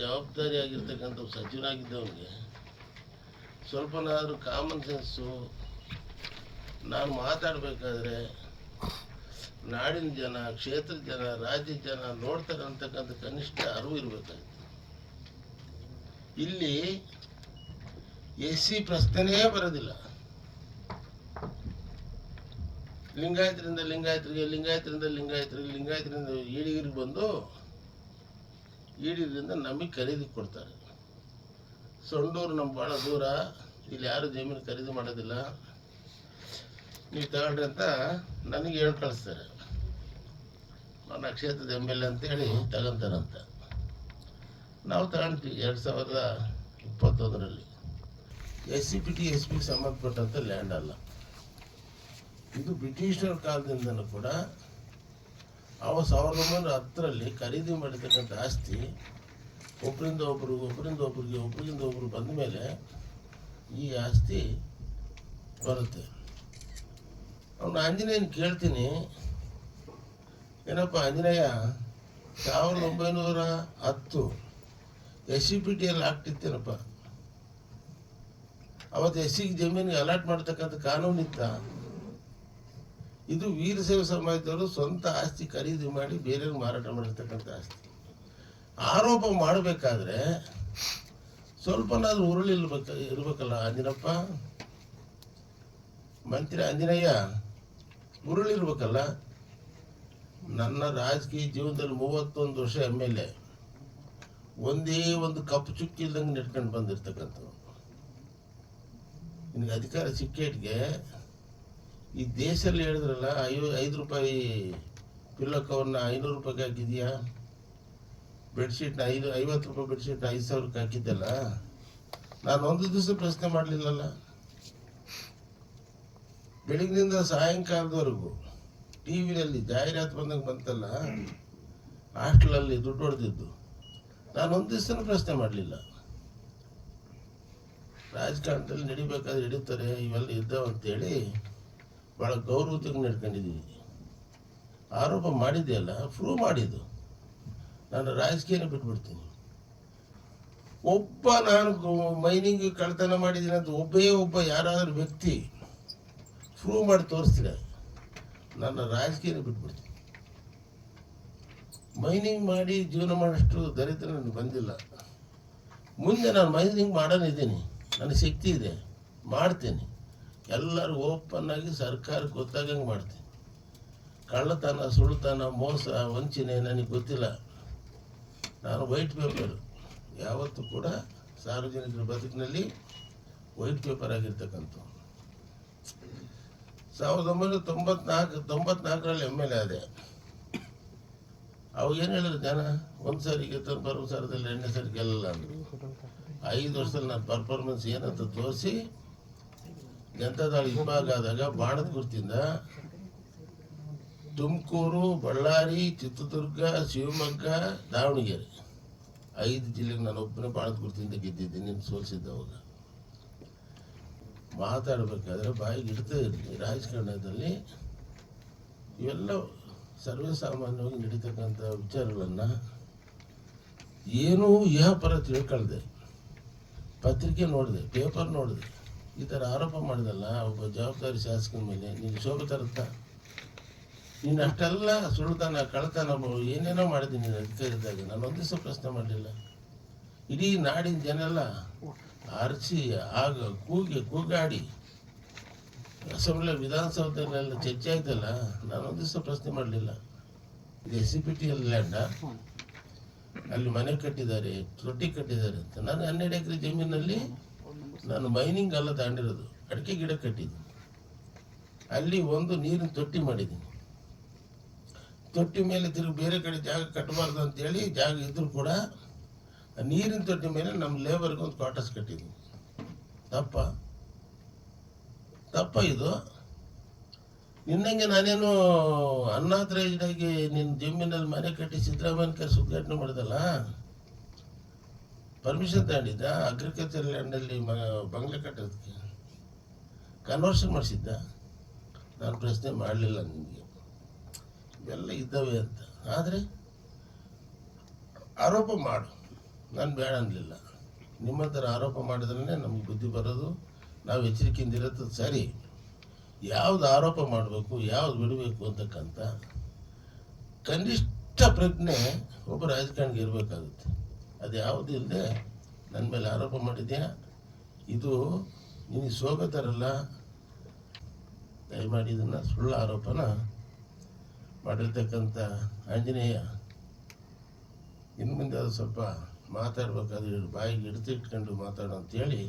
ಜವಾಬ್ದಾರಿಯಾಗಿರ್ತಕ್ಕಂಥ ಸಚಿವನಾಗಿದ್ದವನಿಗೆ ಸ್ವಲ್ಪನಾದರೂ common sense ನಾನು ಮಾತಾಡಬೇಕಾದ್ರೆ ನಾಡಿನ ಜನ, ಕ್ಷೇತ್ರದ ಜನ ರಾಜ್ಯ ಜನ ನೋಡ್ತಕ್ಕಂಥಕ್ಕಂಥ ಕನಿಷ್ಠ ಅರಿವು ಇರಬೇಕಾಗಿತ್ತು. ಇಲ್ಲಿ ಎಸ್ ಸಿ ಪ್ರಶ್ನೆಯೇ ಬರೋದಿಲ್ಲ. ಲಿಂಗಾಯತರಿಂದ ಲಿಂಗಾಯತರಿಗೆ ಲಿಂಗಾಯತರಿಂದ ಲಿಂಗಾಯತರಿಗೆ, ಲಿಂಗಾಯತರಿಂದ ಈಡಿಗಿರಿಗೆ ಬಂದು ಈಡಿಗರಿಂದ ನಮಗೆ ಖರೀದಿ ಕೊಡ್ತಾರೆ. ಸೊಂಡೂರು ನಮ್ಮ ಭಾಳ ದೂರ, ಇಲ್ಲಿ ಯಾರು ಜಮೀನು ಖರೀದಿ ಮಾಡೋದಿಲ್ಲ. ನೀವು ತಗೊಳ್ರಿ ಅಂತ ನನಗೆ ಹೇಳಿ ಕಳಿಸ್ತಾರೆ. ನನ್ನ ಕ್ಷೇತ್ರದ ಎಂ ಎಲ್ ಎ ಅಂತೇಳಿ ತಗೊಂತಾರಂತ ನಾವು ತಗೊಂತೀವಿ ಎರಡು ಸಾವಿರದ ಇಪ್ಪತ್ತೊಂದರಲ್ಲಿ. S C P T, S P ಸಂಬಂಧಪಟ್ಟಂಥ ಲ್ಯಾಂಡ್ ಅಲ್ಲ. ಇದು ಬ್ರಿಟಿಷರ ಕಾಲದಿಂದಲೂ ಕೂಡ ಅವ ಸಾವಿರದ ಒಂಬೈನೂರ ಹತ್ತರಲ್ಲಿ ಖರೀದಿ ಮಾಡಿರ್ತಕ್ಕಂಥ ಆಸ್ತಿ ಒಬ್ಬರಿಂದ ಒಬ್ಬರಿಗೆ ಒಬ್ಬರಿಂದ ಒಬ್ಬರಿಗೆ ಒಬ್ಬರಿಂದ ಒಬ್ಬರು ಬಂದ ಮೇಲೆ ಈ ಆಸ್ತಿ ಬರುತ್ತೆ. ಅವನು ಆಂಜನೇಯನ ಕೇಳ್ತೀನಿ, ಏನಪ್ಪ ಆಂಜನೇಯ, ಸಾವಿರದ ಒಂಬೈನೂರ ಹತ್ತು ಎಸ್ ಸಿ ಪಿ ಟಿಯಲ್ಲಿ ಆಗ್ತಿತ್ತೇನಪ್ಪ ಅವತ್ತು ಎಸ್ ಸಿಗೆ ಜಮೀನಿಗೆ ಅಲಾಟ್ ಮಾಡ್ತಕ್ಕಂಥ ಕಾನೂನು ಇತ್ತ ಇದು ವೀರಶೈವ ಸಮಾಜದವರು ಸ್ವಂತ ಆಸ್ತಿ ಖರೀದಿ ಮಾಡಿ ಬೇರೆಯವ್ರಿಗೆ ಮಾರಾಟ ಮಾಡಿರ್ತಕ್ಕಂಥ ಆಸ್ತಿ. ಆರೋಪ ಮಾಡಬೇಕಾದ್ರೆ ಸ್ವಲ್ಪನಾದ್ರೂ ಉರುಳಿ ಇರ್ಬೇಕ ಇರ್ಬೇಕಲ್ಲ ಆಂಜನಪ್ಪ? ಮಂತ್ರಿ ಆಂಜನೇಯ ಉರುಳಿ ಇರ್ಬೇಕಲ್ಲ ನನ್ನ ರಾಜಕೀಯ ಜೀವನದಲ್ಲಿ ಮೂವತ್ತೊಂದು ವರ್ಷ ಎಂ ಎಲ್ ಎ. ಒಂದೇ ಒಂದು ಕಪ್ಪು ಚುಕ್ಕಿ ಇಲ್ದಂಗೆ ನೆಟ್ಕೊಂಡು ಬಂದಿರ್ತಕ್ಕಂಥವ್ರು. ನಿನಗೆ ಅಧಿಕಾರ ಸಿಕ್ಕೇಟ್ಗೆ ಈ ದೇಶದಲ್ಲಿ ಹೇಳಿದ್ರಲ್ಲ, ಐವ, ಐದು ರೂಪಾಯಿ ಪಿಲ್ಲೋ ಕವರ್ನ ಐನೂರು ರೂಪಾಯಿಗೆ ಹಾಕಿದ್ಯಾ? ಬೆಡ್ಶೀಟ್ನ ಐದು, ಐವತ್ತು ರೂಪಾಯಿ ಬೆಡ್ಶೀಟ್ನ ಐದು ಸಾವಿರಕ್ಕೆ ಹಾಕಿದ್ದಲ್ಲ? ನಾನು ಒಂದು ದಿವಸ ಪ್ರಶ್ನೆ ಮಾಡಲಿಲ್ಲಲ್ಲ? ಬೆಳಗ್ಗಿನಿಂದ ಸಾಯಂಕಾಲದವರೆಗೂ ಟಿ ವಿನಲ್ಲಿ ಜಾಹೀರಾತು ಬಂದಂಗೆ ಬಂತಲ್ಲ, ಹಾಸ್ಟೆಲಲ್ಲಿ ದುಡ್ಡು ಹೊಡೆದಿದ್ದು. ನಾನು ಒಂದು ದಿವಸ ಪ್ರಶ್ನೆ ಮಾಡಲಿಲ್ಲ. ರಾಜಕಾರಣದಲ್ಲಿ ನಡಿಬೇಕಾದ್ರೆ ಹಿಡಿತಾರೆ ಇವೆಲ್ಲ ಇದ್ದಾವ ಭಾಳ ಗೌರವತೆಗೆ ನಡ್ಕೊಂಡಿದ್ದೀವಿ ಆರೋಪ ಮಾಡಿದೆಯಲ್ಲ ಪ್ರೂವ್ ಮಾಡಿದ್ದು. ನಾನು ರಾಜಕೀಯನ ಬಿಟ್ಬಿಡ್ತೀನಿ. ಒಬ್ಬ ನಾನು ಮೈನಿಂಗ್ ಕಳ್ತನ ಮಾಡಿದ್ದೀನಿ ಅಂತ ಒಬ್ಬೇ ಒಬ್ಬ ಯಾರಾದರೂ ವ್ಯಕ್ತಿ ಪ್ರೂವ್ ಮಾಡಿ ತೋರಿಸ್ತೀರ? ನನ್ನ ರಾಜಕೀಯನ ಬಿಟ್ಬಿಡ್ತೀನಿ. ಮೈನಿಂಗ್ ಮಾಡಿ ಜೀವನ ಮಾಡೋಷ್ಟು ದರಿದ್ರ ನನಗೆ ಬಂದಿಲ್ಲ. ಮುಂದೆ ನಾನು ಮೈನಿಂಗ್ ಮಾಡೋನಿದ್ದೀನಿ. ನನಗೆ ಶಕ್ತಿ ಇದೆ. ಮಾಡ್ತೀನಿ. ಎಲ್ಲರೂ ಓಪನ್ ಆಗಿ ಸರ್ಕಾರಕ್ಕೆ ಗೊತ್ತಾಗಂಗೆ ಮಾಡ್ತೀನಿ ಕಳ್ಳತನ ಸುಳ್ತನ ಮೋಸ, ವಂಚನೆ ನನಗೆ ಗೊತ್ತಿಲ್ಲ. ನಾನು ವೈಟ್ ಪೇಪರ್. ಯಾವತ್ತೂ ಕೂಡ ಸಾರ್ವಜನಿಕರ ಬದುಕಿನಲ್ಲಿ ವೈಟ್ ಪೇಪರ್ ಆಗಿರ್ತಕ್ಕಂಥ ಸಾವಿರದ ಒಂಬೈನೂರ ತೊಂಬತ್ನಾಲ್ಕು, ತೊಂಬತ್ನಾಲ್ಕರಲ್ಲಿ ಎಂ ಎಲ್ ಎ ಆದೆ. ಅವಾಗ ಏನು ಹೇಳಿದ್ರು ಜನ? ಒಂದು ಸಾರಿ ಗೆದ್ದು ಬರೋ ಸಾರದಲ್ಲಿ ಎರಡನೇ ಸಾರಿ ಗೆಲ್ಲಲ್ಲ ಅಂದರು. ಐದು ವರ್ಷದಲ್ಲಿ ನಾನು ಪರ್ಫಾರ್ಮೆನ್ಸ್ ಏನಂತ ತೋರಿಸಿ ಜನತಾದಳ ಹಿಂಭಾಗ ಆದಾಗ ಬಾಣದ ಗುರುತಿಂದ ತುಮಕೂರು, ಬಳ್ಳಾರಿ, ಚಿತ್ರದುರ್ಗ, ಶಿವಮೊಗ್ಗ, ದಾವಣಗೆರೆ. ಐದು ಜಿಲ್ಲೆಗೆ ನಾನು ಒಬ್ಬನೇ ಬಾಣದ ಗುರುತಿಂದ ಗೆದ್ದಿದ್ದೀನಿ, ನೀನು ಸೋಲಿಸಿದ್ದೆ ಅವಾಗ. ಮಾತಾಡಬೇಕಾದ್ರೆ ಬಾಯಿಗೆ ಇಡ್ತಾ ಇರಲಿ. ರಾಜಕಾರಣದಲ್ಲಿ ಇವೆಲ್ಲ ಸರ್ವೇಸಾಮಾನ್ಯವಾಗಿ ನಡೀತಕ್ಕಂಥ ವಿಚಾರಗಳನ್ನು ಏನೂ ಪರ ತಿಳ್ಕೊಳ್ದೆ. ಪತ್ರಿಕೆ ನೋಡಿದೆ, ಪೇಪರ್ ನೋಡಿದೆ. ಈ ಥರ ಆರೋಪ ಮಾಡಿದಲ್ಲ, ಒಬ್ಬ ಜವಾಬ್ದಾರಿ ಶಾಸಕನ ಮೇಲೆ, ನೀನು ಶೋಭೆ ತರುತ್ತಾ? ನೀನು ಅಷ್ಟೆಲ್ಲ ಸುಳ್ಳುತನ ಕಳ್ತನ ಏನೇನೋ ಮಾಡಿದ್ದೀನಿ ನೀನು ಅಧಿಕಾರಿದಾಗ ನಾನು ಒಂದು ದಿವಸ ಪ್ರಶ್ನೆ ಮಾಡಲಿಲ್ಲ. ಇಡೀ ನಾಡಿನ ಜನ ಎಲ್ಲ ಅರಸಿ ಆಗ ಕೂಗಿ, ಕೂಗಾಡಿ, ಅಸೆಂಬ್ಲಿ ವಿಧಾನಸೌಧದಲ್ಲೆಲ್ಲ ಚರ್ಚೆ ಆಯ್ತಲ್ಲ, ನಾನು ಒಂದು ದಿವಸ ಪ್ರಶ್ನೆ ಮಾಡಲಿಲ್ಲ. ಇದು ಎಸ್ ಸಿ ಪಿ ಟಿ ಅಲ್ಲಿ ಲ್ಯಾಂಡ ಅಲ್ಲಿ ಮನೆ ಕಟ್ಟಿದ್ದಾರೆ, ತೊಟ್ಟಿ ಕಟ್ಟಿದ್ದಾರೆ ಅಂತ. ನಾನು ಹನ್ನೆರಡು ಎಕರೆ ಜಮೀನಲ್ಲಿ ನಾನು ಮೈನಿಂಗ್ ಎಲ್ಲ ತಗೊಂಡಿರೋದು. ಅಡಿಕೆ ಗಿಡ ಕಟ್ಟಿದ್ದೀನಿ. ಅಲ್ಲಿ ಒಂದು ನೀರಿನ ತೊಟ್ಟಿ ಮಾಡಿದ್ದೀನಿ. ತೊಟ್ಟಿ ಮೇಲೆ ತಿರುಗಿ ಬೇರೆ ಕಡೆ ಜಾಗ ಕಟ್ಟಬಾರ್ದು ಅಂತೇಳಿ ಜಾಗ ಇದ್ರೂ ಕೂಡ ನೀರಿನ ತೊಟ್ಟಿ ಮೇಲೆ ನಮ್ಮ ಲೇಬರ್ಗೆ ಒಂದು ಕ್ವಾರ್ಟರ್ಸ್ ಕಟ್ಟಿದ್ದೀನಿ. ತಪ್ಪ. ತಪ್ಪ ಇದು. ನಿನ್ನಂಗೆ ನಾನೇನು ಅನ್ನಾಥರೈಸ್ಡಾಗಿ ನಿನ್ನ ಜಮೀನಲ್ಲಿ ಮನೆ ಕಟ್ಟಿ ಸಿದ್ದರಾಮಯ್ಯ ಉದ್ಘಾಟನೆ ಮಾಡಿದಲ್ಲ? ಪರ್ಮಿಷನ್ ತಗೊಂಡಿದ್ದ ಅಗ್ರಿಕಲ್ಚರ್ ಲ್ಯಾಂಡಲ್ಲಿ ಮ ಬಂಗ್ಲೆ ಕಟ್ಟೋದಕ್ಕೆ ಕನ್ವರ್ಷನ್ ಮಾಡಿಸಿದ್ದ. ನಾನು ಪ್ರಶ್ನೆ ಮಾಡಲಿಲ್ಲ ನಿಮಗೆ. ಇವೆಲ್ಲ ಇದ್ದಾವೆ ಅಂತ. ಆದರೆ ಆರೋಪ ಮಾಡು. ನಾನು ಬೇಡ ಅನ್ನಲಿಲ್ಲ ನಿಮ್ಮ ಥರ ಆರೋಪ ಮಾಡಿದ್ರೇ ನಮಗೆ ಬುದ್ಧಿ ಬರೋದು. ನಾವು ಎಚ್ಚರಿಕೆಯಿಂದ ಇರೋದು ಸರಿ. ಯಾವ್ದು ಆರೋಪ ಮಾಡಬೇಕು, ಯಾವ್ದು ಬಿಡಬೇಕು ಅಂತಕ್ಕಂಥ ಕನಿಷ್ಠ ಪ್ರಜ್ಞೆ ಒಬ್ಬ ರಾಜಕಾರಣಿಗೆ ಇರಬೇಕಾಗುತ್ತೆ. ಅದು ಯಾವುದು ಇಲ್ಲದೆ ನನ್ನ ಮೇಲೆ ಆರೋಪ ಮಾಡಿದ್ಯಾ? ಇದು ನಿನಗೆ ಸೋಗತಾರಲ್ಲ? ತರಲ್ಲ ದಯಮಾಡಿ ಇದನ್ನು ಸುಳ್ಳು ಆರೋಪನ ಮಾಡಿರ್ತಕ್ಕಂಥ ಆಂಜನೇಯ ಇನ್ನು ಮುಂದೆ ಅದು ಸ್ವಲ್ಪ ಮಾತಾಡ್ಬೇಕಾದ್ರೆ ಬಾಯಿಗೆ ಹಿಡಿದು ಇಟ್ಕೊಂಡು ಮಾತಾಡು ಅಂತೇಳಿ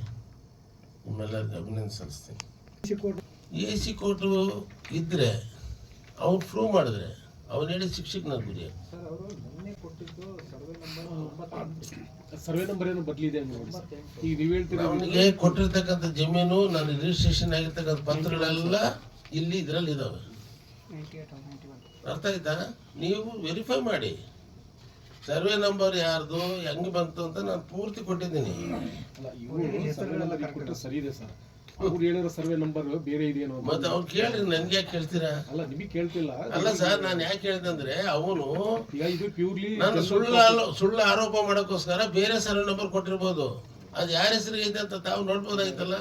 ನಿಮ್ಮೆಲ್ಲರಿಗೂ ಅಭಿನಂದನೆ ಸಲ್ಲಿಸ್ತೀನಿ. A C court. ಇದ್ದರೆ ಅವ್ರು ಪ್ರೂವ್ ಮಾಡಿದ್ರೆ ಅವನು ಹೇಳಿ ಶಿಕ್ಷಕನ ಗುರಿ. ಸರ್ವೆ ನಂಬರ್ ಏನು ಬದಲಿದೆ ಈಗ ನೀವು ಹೇಳ್ತೀರಾ ಅವನಿಗೆ ಕೊಟ್ಟಿರ್ತಕ್ಕಂಥ ಜಮೀನು ನಾನು ರಿಜಿಸ್ಟ್ರೇಷನ್ ಆಗಿರ್ತಕ್ಕಂಥ ಪತ್ರಗಳೆಲ್ಲ ಇಲ್ಲಿ ಇದರಲ್ಲಿ ಇದಾವೆ. ಅರ್ಥ ಆಯ್ತಾ? ನೀವು ವೆರಿಫೈ ಮಾಡಿ. ಸರ್ವೆ ನಂಬರ್ ಯಾರ್ದು ಹೆಂಗೆ ಬಂತು ಅಂತ ನಾನು ಪೂರ್ತಿ ಕೊಟ್ಟಿದ್ದೀನಿ. ಸರಿ ಇದೆ ಸರ್. ಅವ್ರು ಹೇಳಿರೋ ಸರ್ವೆ ನಂಬರ್ ಬೇರೆ ಇದೆಯೇನೋ ಅಂತ. ಮತ್ತೆ ಅವ್ನು ಕೇಳ್ರಿ ನನ್ಗೆ ಯಾಕೆ ಕೇಳ್ತೀರಾ? ಅಲ್ಲ ನಿಮಗೆ ಕೇಳ್ತಿಲ್ಲ. ಅಲ್ಲ ಸರ್ ನಾನು ಯಾಕೆ ಹೇಳಿದೆ ಅಂದ್ರೆ ಅವನು ಈಗ ಇದು ಪ್ಯೂರ್ಲಿ ನಾನು ಸುಳ್ಳು ಆಲೋ- ಸುಳ್ಳು ಆರೋಪ ಮಾಡೋಕ್ಕೋಸ್ಕರ ಬೇರೆ ಸರ್ವೆ ನಂಬರ್ ಕೊಟ್ಟಿರ್ಬೋದು. ಅದು ಯಾರ ಹೆಸರಿಗೆ ಐತೆ ಅಂತ ತಾವು ನೋಡ್ಬೋದಾಯ್ತಲ್ಲ?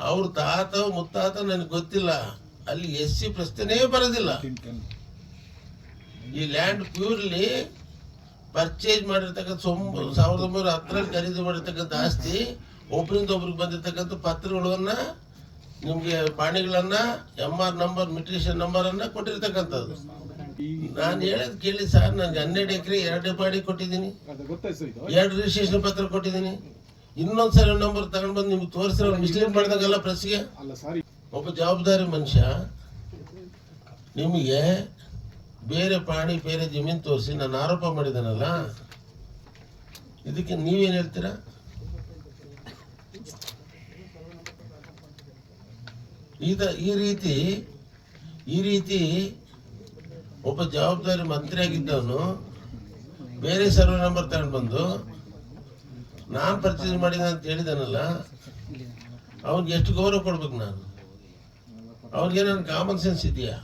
ಅವ್ರ ತಾತ ಮುತ್ತಾತ ನನಗೆ ಗೊತ್ತಿಲ್ಲ. ಅಲ್ಲಿ ಎಸ್ ಸಿ ಪ್ರಶ್ನೆನೇ ಬರೋದಿಲ್ಲ. ಈ ಲ್ಯಾಂಡ್ ಪ್ಯೂರ್ಲಿ ಪರ್ಚೇಸ್ ಮಾಡಿರ್ತಕ್ಕಂಥ ಸೊಂಬ ಸಾವಿರದ ಒಂಬೈನೂರ ಹತ್ತರಲ್ಲಿ ಖರೀದಿ ಮಾಡಿರ್ತಕ್ಕಂಥ ಆಸ್ತಿ ಒಬ್ಬರಿಂದ ಒಬ್ರಿಗೆ ಬಂದಿರ್ತಕ್ಕಂಥ ಪತ್ರಗಳನ್ನ ನಿಮಗೆ ಪಾಣಿಗಳನ್ನ ಎಂ ಆರ್ ನಂಬರ್ ಮೆಟ್ರಿಷಿಯನ್ ನಂಬರನ್ನು ಕೊಟ್ಟಿರ್ತಕ್ಕಂಥದ್ದು. ನಾನು ಹೇಳೋದು ಕೇಳಿ ಸರ್, ನನಗೆ ಹನ್ನೆರಡು ಎಕರೆ ಎರಡು ಪಾಣಿ ಕೊಟ್ಟಿದ್ದೀನಿ. ಎರಡು ರಿಜಿಸ್ಟ್ರೇಷನ್ ಪತ್ರ ಕೊಟ್ಟಿದ್ದೀನಿ. ಇನ್ನೊಂದು ಸರಿ ನಂಬರ್ ತಗೊಂಡು ಬಂದು ನಿಮ್ಗೆ ತೋರಿಸಿರೋ ಮಿಸ್ಲೀಡ್ ಮಾಡಿದಾಗಲ್ಲ ಪ್ರೆಸ್ಗೆ ಒಬ್ಬ ಜವಾಬ್ದಾರಿ ಮನುಷ್ಯ ನಿಮಗೆ ಬೇರೆ ಪ್ರಾಣಿ ಬೇರೆ ಜಮೀನು ತೋರಿಸಿ ನಾನು ಆರೋಪ ಮಾಡಿದನಲ್ಲ, ಇದಕ್ಕೆ ನೀವೇನು ಹೇಳ್ತೀರಾ? ಈತ ಈ ರೀತಿ ಈ ರೀತಿ ಒಬ್ಬ ಜವಾಬ್ದಾರಿ ಮಂತ್ರಿ ಆಗಿದ್ದವನು ಬೇರೆ ಸರ್ವೆ ನಂಬರ್ ತಗೊಂಡು ಬಂದು, ನಾನು ಪರ್ಚೇಸ್ ಮಾಡಿದ ಅಂತ ಹೇಳಿದಾನಲ್ಲ, ಅವ್ನಿಗೆ ಎಷ್ಟು ಗೌರವ ಕೊಡ್ಬೇಕು ನಾನು? ಅವ್ರಿಗೆ ನನ್ನ ಕಾಮನ್ ಸೆನ್ಸ್ ಇದೆಯಾ?